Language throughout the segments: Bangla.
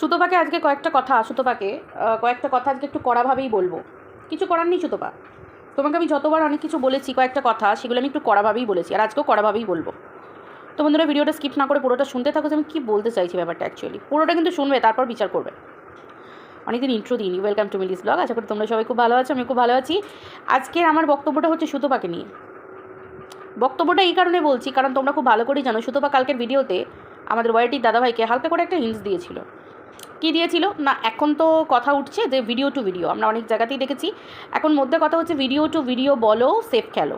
সুতোপাকে আজকে কয়েকটা কথা, সুতোপাকে কয়েকটা কথা আজকে একটু কড়াভাবেই বলব। কিছু করার নেই সুতোপা। তোমাকে আমি যতবার অনেক কিছু বলেছি, কয়েকটা কথা, সেগুলো আমি একটু কড়াভাবেই বলেছি, আর আজকেও কড়াভাবেই বলব। তো বন্ধুরা, ভিডিওটা স্কিপ না করে পুরোটা শুনতে থাকো যে আমি কী বলতে চাইছি ব্যাপারটা অ্যাকচুয়ালি পুরোটা কিন্তু শুনবে, তারপর বিচার করবে। অনেকদিন ইন্ট্রো দিইনি ওয়েলকাম টু মিলিস ব্লগ আশা করি তোমরা সবাই খুব ভালো আছো আমি খুব ভালো আছি। আজকে আমার বক্তব্যটা হচ্ছে সুতোপাকে নিয়ে। বক্তব্যটা এই কারণে বলছি, কারণ তোমরা খুব ভালো করেই জানো, সুতোপা কালকের ভিডিওতে আমাদের ওয়াইটির দাদাভাইকে হালকা করে একটা হিন্স দিয়েছিল। কী দিয়েছিল? না, এখন তো কথা উঠছে যে ভিডিও টু ভিডিও আমরা অনেক জায়গাতেই দেখেছি। এখন মধ্যে কথা হচ্ছে ভিডিও টু ভিডিও বলো সেফ খেলো।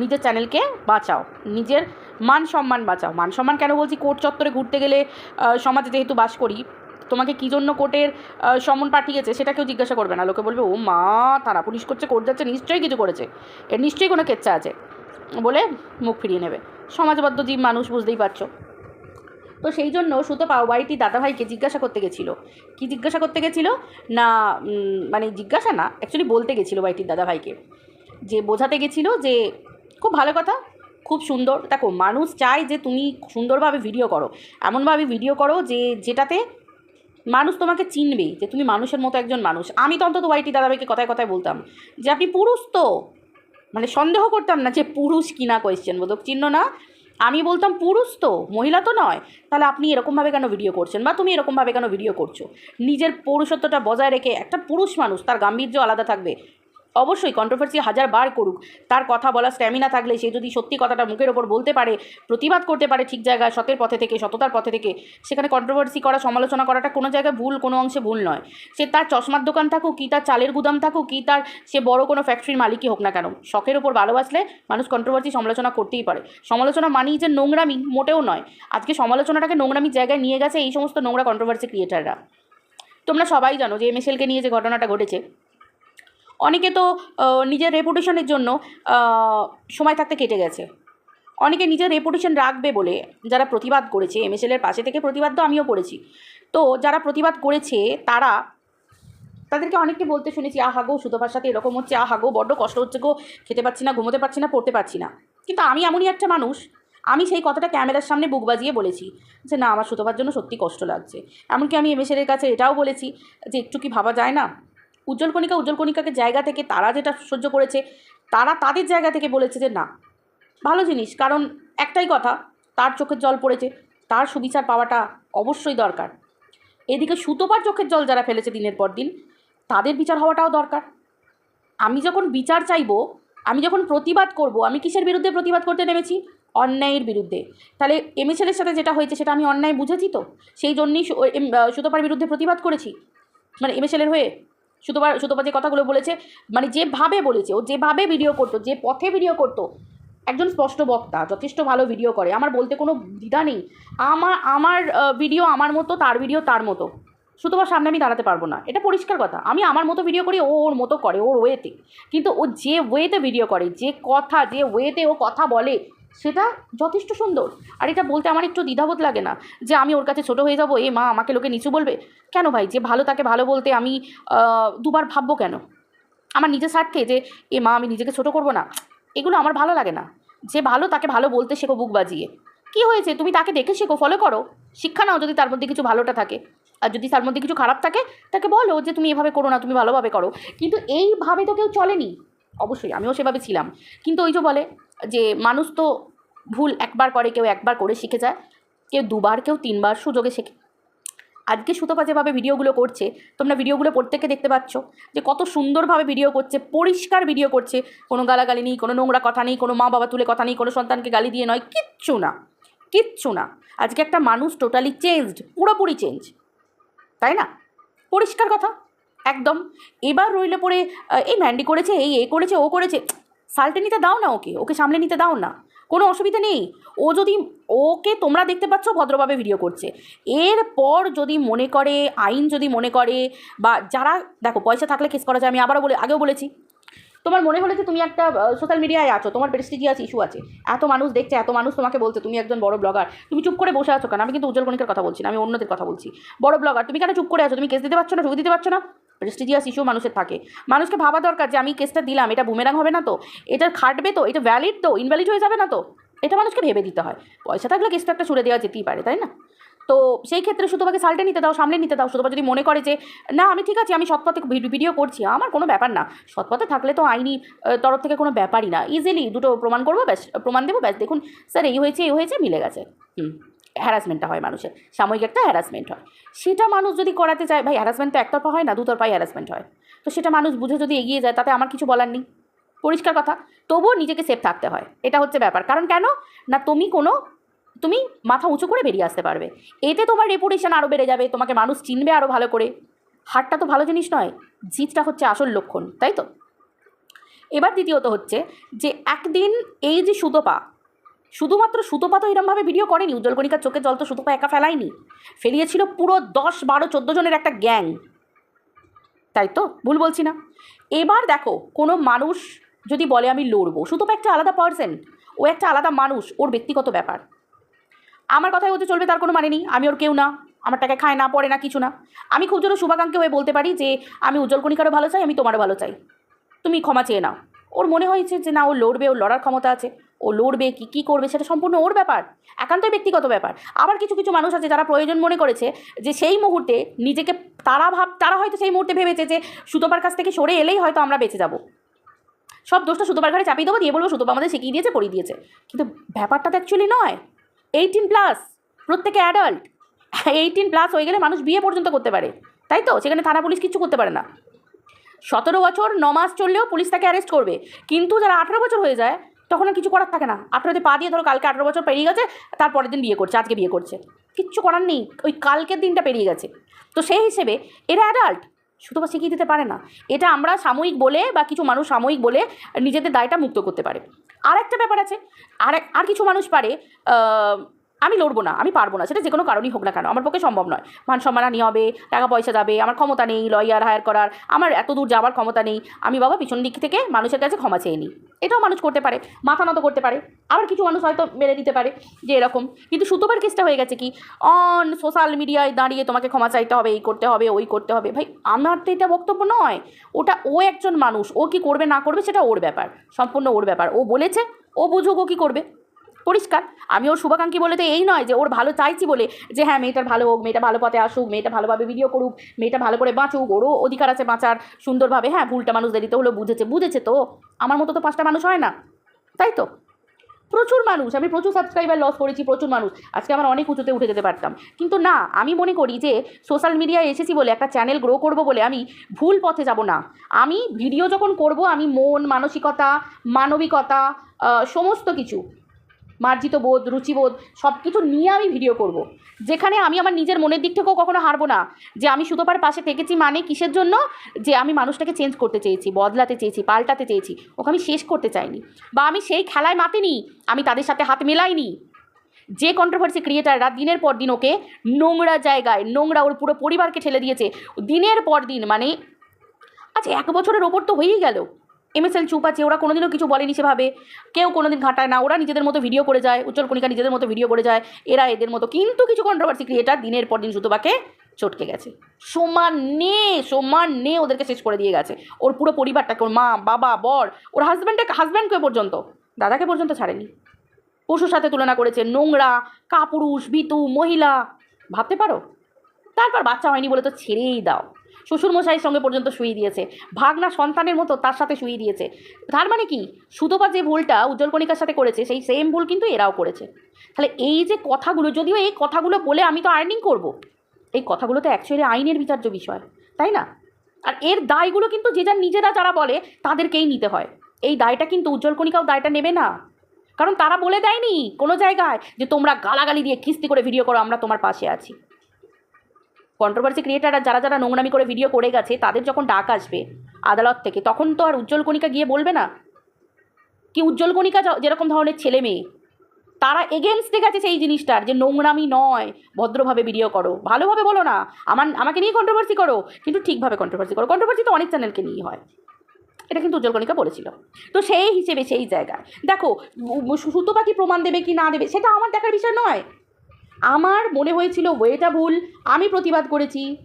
নিজের চ্যানেলকে বাঁচাও, নিজের মান সম্মান বাঁচাও। মান সম্মান কেন বলছি? কোর্ট চত্বরে ঘুরতে গেলে সমাজে যেহেতু বাস করি, তোমাকে কী জন্য কোর্টের সমন পাঠিয়েছে সেটা কেউ জিজ্ঞাসা করবে না। লোকে বলবে, ও মা, তারা পুলিশ করছে, কোর্ট যাচ্ছে, নিশ্চয়ই কিছু করেছে। এর নিশ্চয়ই কোনো কেচ্ছা আছে। বলে মুখ ফিরিয়ে নেবে। সমাজবদ্ধ জীব মানুষ, বুঝতেই পারছ। তো সেই জন্য সুতপা ওয়াইটি দাদাভাইকে জিজ্ঞাসা করতে গেছিল। কি জিজ্ঞাসা করতে গেছিল? না মানে জিজ্ঞাসা না অ্যাকচুয়ালি বলতে গেছিল ওয়াইটির দাদাভাইকে। যে বোঝাতে গেছিল যে খুব ভালো কথা, খুব সুন্দর। দেখো, মানুষ চায় যে তুমি সুন্দরভাবে ভিডিও করো। এমনভাবে ভিডিও করো যে যেটাতে মানুষ তোমাকে চিনবে যে তুমি মানুষের মতো একজন মানুষ। আমি তো অন্তত ওয়াইটি দাদাভাইকে কথায় কথায় বলতাম যে আপনি পুরুষ তো। মানে সন্দেহ করতাম না যে পুরুষ কিনা কোয়েশ্চেন বোধক। চিহ্ন না আমি বলতাম, পুরুষ তো, মহিলা তো নয়। তাহলে আপনি এরকমভাবে কেন ভিডিও করছেন? বা তুমি এরকমভাবে কেন ভিডিও করছ? নিজের পুরুষত্বটা বজায় রেখে একটা পুরুষ মানুষ, তার গাম্ভীর্য আলাদা থাকবে। অবশ্যই কন্ট্রোভার্সি হাজার বার করুক। তার কথা বলা স্ট্যামিনা থাকলে সে যদি সত্যি কথাটা মুখের ওপর বলতে পারে, প্রতিবাদ করতে পারে ঠিক জায়গায় সতের পথে থেকে, সততার পথে থেকে, সেখানে কন্ট্রোভার্সি করা, সমালোচনা করাটা কোনো জায়গায় ভুল, কোনো অংশে ভুল নয়। সে তার চশমার দোকান থাকুক, কি তার চালের গুদাম থাকুক, কি তার সে বড় কোনো ফ্যাক্টরির মালিকই হোক না কেন। শখের ওপর ভালোবাসলে মানুষ কন্ট্রোভার্সি সমালোচনা করতেই পারে। সমালোচনা মানেই যে নোংরামি মোটেও নয়। আজকে সমালোচনাটাকে নোংরামির জায়গায় নিয়ে গেছে এই সমস্ত নোংরা কন্ট্রোভার্সি ক্রিয়েটাররা তোমরা সবাই জানো যে এমএসএলকে নিয়ে যে ঘটনাটা ঘটেছে অনেকে তো নিজের রেপুটেশনের জন্য সময় থাকতে কেটে গেছে। অনেকে নিজের রেপুটেশন রাখবে বলে যারা প্রতিবাদ করেছে এমএসএলের পাশে থেকে প্রতিবাদ তো আমিও করেছি। তো যারা প্রতিবাদ করেছে, তারা তাদেরকে অনেককে বলতে শুনেছি, আহা গো সুতোপার সাথে এরকম হচ্ছে, আহা গো, বড্ড কষ্ট হচ্ছে গো, খেতে পাচ্ছি না, ঘুমোতে পারছি না, পড়তে পারছি না। কিন্তু আমি এমনই একটা মানুষ, আমি সেই কথাটা ক্যামেরার সামনে বুক বাজিয়ে বলেছি যে, না, আমার সুতোপার জন্য সত্যি কষ্ট লাগছে। এমনকি আমি এমএসএলের কাছে এটাও বলেছি যে, একটু কি ভাবা যায় না? উজ্জ্বল কণিকা উজ্জ্বল কণিকাকে জায়গা থেকে তারা যেটা সহ্য করেছে তারা তাদের জায়গা থেকে বলেছে যে না ভালো জিনিস। কারণ একটাই কথা তার চোখের জল পড়েছে তার সুবিচার পাওয়াটা অবশ্যই দরকার। এদিকে সুতোপার চোখের জল যারা ফেলেছে দিনের পর দিন তাদের বিচার হওয়াটাও দরকার। আমি যখন বিচার চাইব আমি যখন প্রতিবাদ করব আমি কিসের বিরুদ্ধে প্রতিবাদ করতে নেমেছি? অন্যায়ের বিরুদ্ধে। তাহলে এম এমএসএলের সাথে যেটা হয়েছে সেটা আমি অন্যায় বুঝেছি তো? সেই জন্যই এম, সুতোপার বিরুদ্ধে প্রতিবাদ করেছি? মানে এমএসএলের হয়ে? সুতোপা সুতোপা যে কথাগুলো বলেছে মানে যেভাবে বলেছে, ও যেভাবে ভিডিও করতো, যে পথে ভিডিও করতো, একজন স্পষ্ট বক্তা, যথেষ্ট ভালো ভিডিও করে। আমার বলতে কোনো দ্বিধা নেই। আমার আমার ভিডিও আমার মতো, তার ভিডিও তার মতো। সুতোবার সামনে আমি দাঁড়াতে পারব না। এটা পরিষ্কার কথা। আমি আমার মতো ভিডিও করি, ও ওর মতো করে, ওর ওয়েতে কিন্তু ও যে ওয়েতে ভিডিও করে, যে কথা, যে ওয়েতে ও কথা বলে সেটা যথেষ্ট সুন্দর। আর এটা বলতে আমার একটু দ্বিধাবোধ লাগে না যে আমি ওর কাছে ছোটো হয়ে যাব, এ মা আমাকে লোকে নিচু বলবে। কেন ভাই? যে ভালো তাকে ভালো বলতে আমি দুবার ভাববো কেন? আমার নিজের স্বার্থে যে, এ মা আমি নিজেকে ছোট করব না, এগুলো আমার ভালো লাগে না। যে ভালো তাকে ভালো বলতে শেখো, বুক বাজিয়ে। কি হয়েছে? তুমি তাকে দেখে শেখো ফলো করো। শিক্ষা নাও যদি তার মধ্যে কিছু ভালোটা থাকে। আর যদি তার মধ্যে কিছু খারাপ থাকে, তাকে বলো যে তুমি এভাবে করো না, তুমি ভালোভাবে করো। কিন্তু এইভাবে তো কেউ চলেনি। অবশ্যই আমিও সেভাবে ছিলাম। কিন্তু ওই যে বলে যে মানুষ তো ভুল একবার করে, কেউ একবার করে শিখে যায়, কেউ দুবার, কেউ তিনবার সুযোগে শেখে। আজকে সুতপা যেভাবে ভিডিওগুলো করছে, তোমরা ভিডিওগুলো প্রত্যেকে দেখতে পাচ্ছ যে কত সুন্দরভাবে ভিডিও করছে, পরিষ্কার ভিডিও করছে। কোনো গালাগালি নেই, কোনো নোংরা কথা নেই, কোনো মা বাবা তুলে কথা নেই, কোনো সন্তানকে গালি দিয়ে নয়, কিচ্ছু না কিচ্ছু না। আজকে একটা মানুষ টোটালি চেঞ্জড পুরোপুরি চেঞ্জ তাই না? পরিষ্কার কথা, একদম। এবার রইলে পরে এই ম্যান্ডি করেছে, এই এ করেছে, ও করেছে। সালটে নিতে দাও না ওকে ওকে সামলে নিতে দাও না। কোনো অসুবিধা নেই। ও যদি, ওকে তোমরা দেখতে পাচ্ছ, ভদ্রভাবে ভিডিও করছে। এরপর যদি মনে করে, আইন যদি মনে করে, বা যারা, দেখো, পয়সা থাকলে কেস করা যায়, আমি আবারও বলে, আগেও বলেছি। তোমার মনে হলে যে তুমি একটা সোশ্যাল মিডিয়ায় আছো, তোমার প্রেস্টিজিয়াস ইস্যু আছে। এত মানুষ দেখছে, এত মানুষ তোমাকে বলছে, তুমি একজন বড় ব্লগার তুমি চুপ করে বসে আছো কেন? আমি কিন্তু উজ্জ্বল কণিকের কথা বলছি না, আমি অন্যদের কথা বলছি। বড় ব্লগার তুমি কেন চুপ করে আছো? তুমি কেস দিতে পারছ না? ছবি দিতে পারছ না? প্রেস্টিজিয়াস ইস্যু মানুষের থাকে। মানুষকে ভাবা দরকার যে আমি কেসটা দিলাম, এটা বুমেরাং হবে না তো? এটা খাটবে তো? এটা ভ্যালিড তো? ইনভ্যালিড হয়ে যাবে না তো? এটা মানুষকে ভেবে দিতে হয়। পয়সা থাকলে কেসটা একটা ছুড়ে দেওয়া যেতেই পারে, তাই না? তো সেই ক্ষেত্রে সুতোপাকে সাল্টে নিতে দাও, সামনে নিতে দাও সুতোপা যদি মনে করে যে, না, আমি ঠিক আছে, আমি সৎপথে ভিড- ভিডিও করছি, আমার কোনো ব্যাপার না। সৎপথে থাকলে তো আইনি তরফ থেকে কোনো ব্যাপারই না। ইজিলি দুটো প্রমাণ করব, ব্যাস, প্রমাণ দেবো, ব্যাস, দেখুন, স্যার, এই হয়েছে এই হয়েছে, মিলে গেছে। হুম। হ্যারাসমেন্টটা হয় মানুষের সাময়িক একটা হ্যারাসমেন্ট হয়। সেটা মানুষ যদি করাতে চায়, ভাই হ্যারাসমেন্ট তো একতরফা হয় না দুতরফাই হ্যারাসমেন্ট হয়। তো সেটা মানুষ বুঝে যদি এগিয়ে যায়, তাতে আমার কিছু বলার নেই। পরিষ্কার কথা, তবুও নিজেকে সেফ থাকতে হয়। এটা হচ্ছে ব্যাপার। কারণ কেন? না, তুমি কোনো, তুমি মাথা উঁচু করে বেরিয়ে আসতে পারবে। এতে তোমার রেপুটেশন আরও বেড়ে যাবে, তোমাকে মানুষ চিনবে আরও ভালো করে। হারটা তো ভালো জিনিস নয়, জিতটা হচ্ছে আসল লক্ষণ, তাই তো? এবার দ্বিতীয়ত হচ্ছে যে, একদিন এই যে সুতোপা শুধুমাত্র সুতোপা তো এরমভাবে ভিডিও করেনি, উজ্জ্বল কণিকার চোখে জল তো সুতোপা একা ফেলায়নি। ফেলিয়েছিল পুরো দশ বারো চোদ্দ জনের একটা গ্যাং। তাই তো? ভুল বলছি না। এবার দেখো, কোনো মানুষ যদি বলে আমি লড়বো, সুতোপা একটা আলাদা পার্সন ও একটা আলাদা মানুষ, ওর ব্যক্তিগত ব্যাপার। আমার কথাই হতে চলবে তার কোনো মানে নেই, আমি ওর কেউ না, আমার টাকা খায় না, পড়ে না, কিছু না। আমি খুব জোর শুভাকাঙ্ক্ষী হয়ে বলতে পারি যে, আমি উজ্জ্বল কণিকারও ভালো চাই, আমি তোমারও ভালো চাই। তুমি ক্ষমা চেয়ে নাও। ওর মনে হয়েছে যে না, ও লড়বে, ওর লড়ার ক্ষমতা আছে। ও লড়বে, কি, কী করবে সেটা সম্পূর্ণ ওর ব্যাপার, একান্তই ব্যক্তিগত ব্যাপার। আবার কিছু কিছু মানুষ আছে যারা প্রয়োজন মনে করেছে যে সেই মুহূর্তে নিজেকে তারা ভাব, তারা হয়তো সেই মুহূর্তে ভেবেছে যে সুতোপার কাছ থেকে সরে এলেই হয়তো আমরা বেঁচে যাব। সব দোষটা সুতোপার ঘাড়ে চাপিয়ে দেবো, দিয়ে বলব সুতোপা আমাদের শিখিয়ে দিয়েছে, পড়িয়ে দিয়েছে। কিন্তু ব্যাপারটা তো অ্যাকচুয়ালি নয়। এইটিন প্লাস প্রত্যেকে অ্যাডাল্ট এইটিন প্লাস হয়ে গেলে মানুষ বিয়ে পর্যন্ত করতে পারে। তাই তো? সেখানে থানা পুলিশ কিছু করতে পারে না। সতেরো বছর, ন মাস চললেও পুলিশ তাকে অ্যারেস্ট করবে। কিন্তু যারা আঠেরো বছর হয়ে যায় তখন আর কিছু করার থাকে না। আঠেরোতে পা দিয়ে ধরো কালকে আঠেরো বছর পেরিয়ে গেছে তার পরের দিন বিয়ে করছে, আজকে বিয়ে করছে। কিচ্ছু করার নেই, ওই কালকের দিনটা পেরিয়ে গেছে। তো সেই হিসেবে এরা অ্যাডাল্ট শুধু বা শিখিয়ে দিতে পারে না। এটা আমরা সাময়িক বলে বা কিছু মানুষ সাময়িক বলে নিজেদের দায়টা মুক্ত করতে পারে। আর একটা ব্যাপার আছে, আর আর কিছু মানুষ পারে আমি লড়বো না, আমি পারব না, সেটা যে কোনো কারণেই হোক না কেন, আমার পক্ষে সম্ভব নয়। মান সম্মানানি হবে, টাকা পয়সা যাবে, আমার ক্ষমতা নেই লয়ার হায়ার করার, আমার এত দূর যাওয়ার ক্ষমতা নেই, আমি বাবা পিছন দিক থেকে মানুষের কাছে ক্ষমা চেয়ে নিই। এটাও মানুষ করতে পারে, মাথা নত করতে পারে, আবার কিছু মানুষ হয়তো মেনে নিতে পারে যে এরকম। কিন্তু সুতোবার কেসটা হয়ে গেছে কি অন সোশ্যাল মিডিয়ায় দাঁড়িয়ে তোমাকে ক্ষমা চাইতে হবে, এই করতে হবে, ওই করতে হবে। ভাই, আমার তো এটা বক্তব্য নয়। ওটা ও একজন মানুষ, ও কি করবে না করবে সেটা ওর ব্যাপার, সম্পূর্ণ ওর ব্যাপার। ও বলেছে, ও বুঝুক ও কী করবে। পরিষ্কার। আমি ওর শুভাকাঙ্ক্ষী বলে তো এই নয় যে ওর ভালো চাইছি বলে যে হ্যাঁ মেয়েটার ভালো হোক, মেয়েটা ভালো পথে আসুক, মেয়েটা ভালোভাবে ভিডিও করুক, মেয়েটা ভালো করে বাঁচুক, ওরও অধিকার আছে বাঁচার সুন্দরভাবে। হ্যাঁ ভুলটা মানুষ দেরিতে হলেও বুঝেছে বুঝেছে তো। আমার মতো তো পাঁচটা মানুষ হয় না। তাই তো? প্রচুর মানুষ, আমি প্রচুর সাবস্ক্রাইবার লস করেছি, প্রচুর মানুষ। আজকে আমার অনেক উঁচুতে উঠে যেতে পারতাম। কিন্তু না, আমি মনে করি যে সোশ্যাল মিডিয়ায় এসেছি বলে একটা চ্যানেল গ্রো করব বলে আমি ভুল পথে যাব না। আমি ভিডিও যখন করব, আমি মন, মানসিকতা, মানবিকতা সমস্ত কিছু। মার্জিত বোধ রুচিবোধ সব কিছু নিয়ে আমি ভিডিও করব। যেখানে আমি আমার নিজের মনের দিক থেকেও কখনো হারবো না। যে আমি সুতোপার পাশে থেকেছি মানে কিসের জন্য? যে আমি মানুষটাকে চেঞ্জ করতে চেয়েছি, বদলাতে চেয়েছি, পাল্টাতে চেয়েছি, ওকে আমি শেষ করতে চাইনি। বা আমি সেই খেলায় মাতিনি, আমি তাদের সাথে হাত মেলাইনি। যে কন্ট্রোভার্সি ক্রিয়েটাররা দিনের পর দিন ওকে নোংরা জায়গায়, নোংরা ওর পুরো পরিবারকে ঠেলে দিয়েছে, দিনের পর দিন মানে আচ্ছা এক বছরের ওপর তো হয়েই গেল। এমএসএল চুপ আছে ওরা কোনোদিনও কিছু বলেনি সেভাবে। কেউ কোনোদিন ঘাটায় না, ওরা নিজেদের মতো ভিডিও করে যায় উজ্জ্বল কণিকা নিজেদের মতো ভিডিও করে যায়, এরা এদের মতো। কিন্তু কিছু কন্ট্রোভার্সি ক্রিয়েটার দিনের পর দিন সুতোবাকে চটকে গেছে। সমানে নে ওদেরকে শেষ করে দিয়ে গেছে। ওর পুরো পরিবারটাকে, ওর মা, বাবা, বর, ওর হাজব্যান্ডে হাজব্যান্ডকে পর্যন্ত, দাদাকে পর্যন্ত ছাড়েনি। পশুর সাথে তুলনা করেছে, নোংরা, কাপুরুষ, বিতু, মহিলা, ভাবতে পারো? তারপর বাচ্চা হয়নি বলে তো ছেড়েই দাও। শ্বশুরমশাইয়ের সঙ্গে পর্যন্ত শুয়ে দিয়েছে। ভাগনা সন্তানের মতো তার সাথে শুয়ে দিয়েছে। তার মানে কি? সুতোপা যে ভুলটা উজ্জ্বল কণিকার সাথে করেছে, সেই সেম ভুল কিন্তু এরাও করেছে। তাহলে এই যে কথাগুলো, যদিও এই কথাগুলো বলে আমি তো আর্নিং করব, এই কথাগুলো তো অ্যাকচুয়ালি আইনের বিচার্য বিষয়, তাই না? আর এর দায়গুলো কিন্তু যে যার নিজেরা যারা বলে, তাদেরকেই নিতে হয়। এই দায়টা কিন্তু উজ্জ্বল কণিকাও দায়টা নেবে না। কারণ তারা বলে দেয়নি কোনো জায়গায় যে তোমরা গালাগালি দিয়ে কিস্তি করে ভিডিও করো, আমরা তোমার পাশে আছি। কন্ট্রোভার্সি ক্রিয়েটাররা যারা যারা নোংরামি করে ভিডিও করে গেছে, তাদের যখন ডাক আসবে আদালত থেকে, তখন তো আর উজ্জ্বল কণিকা গিয়ে বলবে না? কি উজ্জ্বল কণিকা যেরকম ধরনের ছেলে মেয়ে? তারা এগেনস্টে গেছে সেই জিনিসটার যে নোংরামি নয়, ভদ্রভাবে ভিডিও করো। ভালোভাবে বলো না, আমার, আমাকে নিয়ে কন্ট্রোভার্সি করো। কিন্তু ঠিকভাবে কন্ট্রোভার্সি করো। কন্ট্রোভার্সি তো অনেক চ্যানেলকে নিয়ে হয়। এটা কিন্তু উজ্জ্বল কণিকা বলেছিল। তো সেই হিসেবে সেই জায়গায়। দেখো সুতো পাখি প্রমাণ দেবে কি না দেবে, সেটা আমার দেখার বিষয় নয়। আমার মনে হয়েছিল ওয়েটা ভুল। আমি প্রতিবাদ করেছি।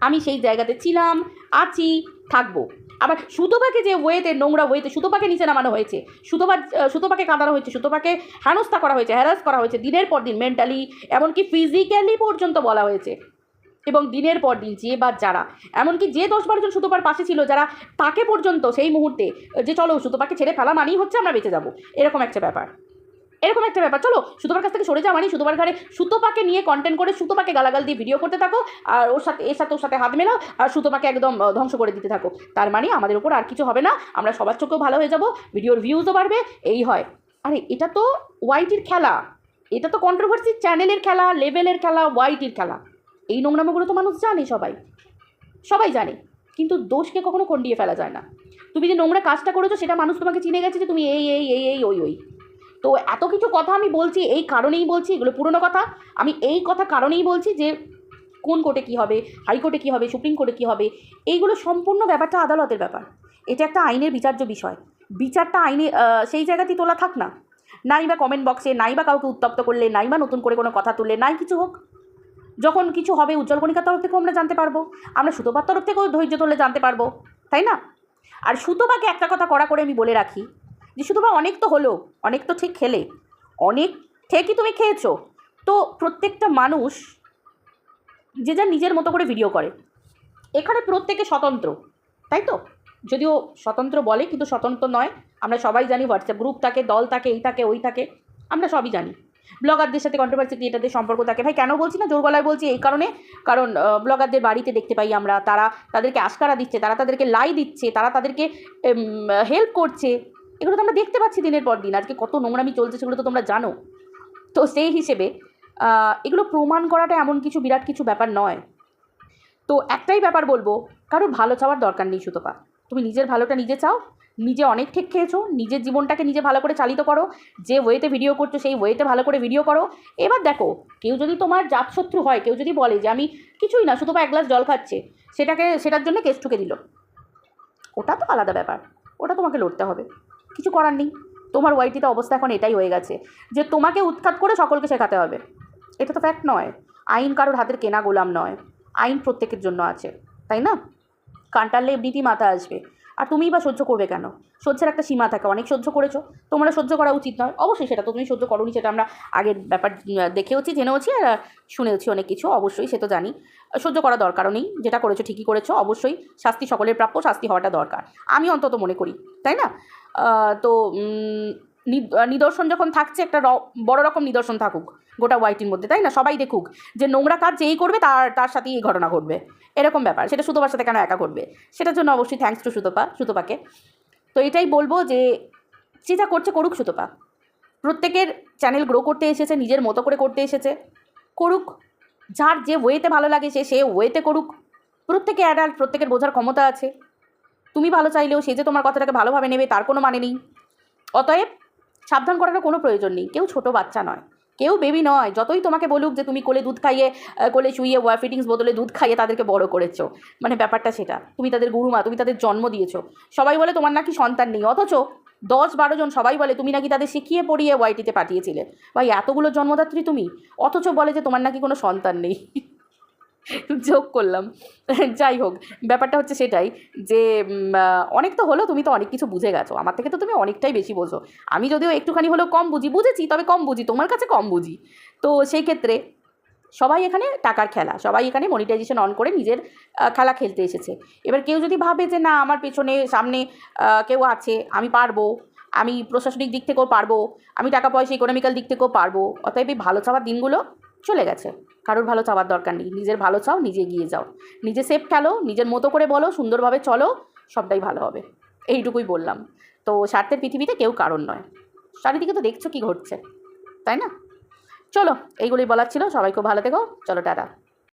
আমি সেই জায়গাতে ছিলাম, আছি, থাকব। আবার সুতোপাকে যে ওয়েতে, নোংরা ওয়েতে সুতোপাকে নিচে নামানো হয়েছে সুতোপা সুতোপাকে কাঁদানো হয়েছে, সুতোপাকে হেনস্থা করা হয়েছে হ্যারাস করা হয়েছে, দিনের পর দিন মেন্টালি এমনকি ফিজিক্যালি পর্যন্ত বলা হয়েছে। এবং দিনের পর দিন যে বা যারা, এমনকি যে দশ বারোজন সুতোপার পাশে ছিল, যারা তাকে পর্যন্ত সেই মুহূর্তে, যে চলো সুতোপাকে ছেড়ে ফেলা মানেই হচ্ছে আমরা বেঁচে যাব। এরকম একটা ব্যাপার। এরকম একটা ব্যাপার। চলো, সুতোপার কাছ থেকে সরে যাওয়া মানে সুতোপার ঘাড়ে সুতোপাকে নিয়ে কন্টেন্ট করে সুতোপাকে গালাগাল দিয়ে ভিডিও করতে থাকো, আর ওর সাথে, এর সাথে, ওর সাথে হাত মেলাও, আর সুতোপাকে একদম ধ্বংস করে দিতে থাকো। তার মানে আমাদের উপর আর কিছু হবে না, আমরা সবার চোখেও ভালো হয়ে যাব ভিডিওর ভিউজও বাড়বে, এই হয়। আরে, এটা তো ওয়াইটির খেলা। এটা তো কন্ট্রোভার্সি চ্যানেলের খেলা লেভেলের খেলা ওয়াইটির খেলা। এই নোংরামোগুলো তো মানুষ জানে সবাই। সবাই জানে, কিন্তু দোষকে কখনো খণ্ডিয়ে ফেলা যায় না। তুমি যে নোংরা কাজটা করেছ, সেটা মানুষ তোমাকে চিনে গেছে যে তুমি এই এই এই এই, ওই ওই। তো এত কিছু কথা আমি বলছি, এই কারণেই বলছি, এগুলো পুরনো কথা। আমি এই কথা কারণেই বলছি যে, কোন কোর্টে কী হবে হাইকোর্টে কী হবে, সুপ্রিম কোর্টে কী হবে, এইগুলো সম্পূর্ণ ব্যাপারটা আদালতের ব্যাপার। এটা একটা আইনের বিচার্য বিষয়। বিচারটা আইনে সেই জায়গাতেই তোলা থাক না। নাই বা কমেন্ট বক্সে নাই বা কাউকে উত্তপ্ত করলে, নাই বা নতুন করে কোনো কথা তুললে, নাই কিছু হোক। যখন কিছু হবে, উজ্জ্বল কণিকার তরফ থেকেও আমরা জানতে পারব। আমরা সুতোপার তরফ থেকেও ধৈর্য ধরলে জানতে পারব। তাই না? আর সুতোপাকে একটা কথা কড়া করে আমি বলে রাখি যে সুতোপা অনেক তো হলো, অনেক তো ঠিক খেলে, অনেক ঠিকই তুমি খেয়েছো। তো প্রত্যেকটা মানুষ যে যার নিজের মতো করে ভিডিও করে। এখানে প্রত্যেকে স্বতন্ত্র, তাই তো? যদিও স্বতন্ত্র বলে, কিন্তু স্বতন্ত্র নয়। আমরা সবাই জানি হোয়াটসঅ্যাপ গ্রুপ থাকে, দল থাকে, এই থাকে, ওই থাকে, আমরা সবই জানি। ব্লগারদের সাথে কন্ট্রোভার্সি ক্রিয়েটারদের সম্পর্ক থাকে। ভাই, কেন বলছি না? জোর গলায় বলছি এই কারণে। কারণ ব্লগারদের বাড়িতে দেখতে পাই আমরা, তারা তাদেরকে আশকারা দিচ্ছে, তারা তাদেরকে লাই দিচ্ছে, তারা তাদেরকে হেল্প করছে। এগুলো তো আমরা দেখতে পাচ্ছি দিনের পর দিন। আজকে কত নোংরামি চলছে সেগুলো তো তোমরা জানো। তো সেই হিসেবে এগুলো প্রমাণ করাটা এমন কিছু, বিরাট কিছু ব্যাপার নয়। তো একটাই ব্যাপার বলব কারোর ভালো চাওয়ার দরকার নেই সুতপা। তুমি নিজের ভালোটা নিজে চাও, নিজে অনেক ঠিক খেয়েছো, নিজের জীবনটাকে নিজে ভালো করে চালিত করো, যে ওয়েতে ভিডিও করছ সেই ওয়েতে ভালো করে ভিডিও করো। এবার দেখো, কেউ যদি তোমার জাতশত্রু হয়, কেউ যদি বলে যে আমি কিছুই না শুধু এক গ্লাস জল খাচ্ছে, সেটাকে, সেটার জন্য কেস ঠুকে দিল। ওটা তো আলাদা ব্যাপার, ওটা তোমাকে লড়তে হবে। কিছু করার নেই। তোমার ওয়াইটিতে অবস্থা এখন এটাই হয়ে গেছে যে তোমাকে উৎখাত করে সকলকে শেখাতে হবে। এটা তো ফ্যাক্ট নয়। আইন কারোর হাতের কেনা গোলাম নয়। আইন প্রত্যেকের জন্য আছে। তাই না? কান্টারলে এমনিতেই মাথা আসবে। আর তুমিই বা সহ্য করবে কেন? সহ্যের একটা সীমা থাকে, অনেক সহ্য করেছ। তোমরা সহ্য করা উচিত নয়। অবশ্যই সেটা তো তুমি সহ্য করোনি, সেটা আমরা আগের ব্যাপার দেখেওছি, জেনেওছি আর শুনেওছি অনেক কিছু, অবশ্যই সে তো জানি। সহ্য করা দরকারও নেই, যেটা করেছ ঠিকই করেছ, অবশ্যই শাস্তি সকলের প্রাপ্য, শাস্তি হওয়াটা দরকার। আমি অন্তত মনে করি, তাই না? তো নিদর্শন যখন থাকছে, একটা বড় রকম নিদর্শন থাকুক। গোটা ওয়াইটির মধ্যে, তাই না? সবাই দেখুক যে নোংরা কাজ যেই করবে তার তার সাথেই এই ঘটনা ঘটবে। এরকম ব্যাপার, সেটা সুতোপার সাথে কেন একা ঘটবে সেটার জন্য অবশ্যই থ্যাঙ্কস টু সুতোপা, সুতোপাকে। তো এটাই বলব যে যে যা করছে করুক সুতোপা। প্রত্যেকের চ্যানেল গ্রো করতে এসেছে, নিজের মতো করে করতে এসেছে। করুক, যার যে ওয়েতে ভালো লাগে সে সে ওয়েতে করুক। প্রত্যেকে অ্যাডাল্ট প্রত্যেকের বোঝার ক্ষমতা আছে। তুমি ভালো চাইলেও সে যে তোমার কথাটাকে ভালোভাবে নেবে তার কোনো মানে নেই। অতএব সাবধান করার কোনো প্রয়োজন নেই। কেউ ছোট বাচ্চা নয়। কেউ বেবি নয়, যতই তোমাকে বলুক যে তুমি কোলে দুধ খাইয়ে কোলে শুইয়ে ওয়ার ফিটিংস বদলে দুধ খাইয়ে তাদেরকে বড় করেছ। মানে ব্যাপারটা সেটা। তুমি তাদের গুরুমা, তুমি তাদের জন্ম দিয়েছ। সবাই বলে তোমার নাকি সন্তান নেই, অথচ দশ বারো জন সবাই বলে তুমি নাকি তাদের শিখিয়ে পড়িয়ে ওয়াইটিতে পাঠিয়েছিলে। ভাই, এতগুলো জন্মদাত্রী তুমি? অথচ বলে যে তোমার নাকি কোনো সন্তান নেই। যোগ করলাম। যাই হোক, ব্যাপারটা হচ্ছে সেটাই যে অনেক তো হলো, তুমি তো অনেক কিছু বুঝে গেছো। আমার থেকে তো তুমি অনেকটাই বেশি বোঝো। আমি যদিও একটুখানি হলেও কম বুঝি, বুঝেছি, তবে কম বুঝি, তোমার কাছে কম বুঝি। তো সেই ক্ষেত্রে সবাই এখানে টাকার খেলা, সবাই এখানে মনিটাইজেশন অন করে নিজের খেলা খেলতে এসেছে। এবার কেউ যদি ভাবে যে, না, আমার পেছনে, সামনে কেউ আছে, আমি পারব, আমি প্রশাসনিক দিক থেকেও পারব, আমি টাকা পয়সা ইকোনমিক্যাল দিক থেকেও পারব। অতএব এই ভালো চাওয়ার দিনগুলো চলে গেছে। কারোর ভালো চাওয়ার দরকার নেই। নিজের ভালো চাও, নিজে গিয়ে যাও। নিজে সেফ খেলো, নিজের মতো করে বলো, সুন্দরভাবে চলো, সবটাই ভালো হবে। এইটুকুই বললাম। তো স্বার্থের পৃথিবীতে কেউ কারণ নয়। চারিদিকে তো দেখছ কি ঘটছে, তাই না? চলো, এইগুলোই বলার ছিল। সবাই খুব ভালো থেকো। চলো, টাটা।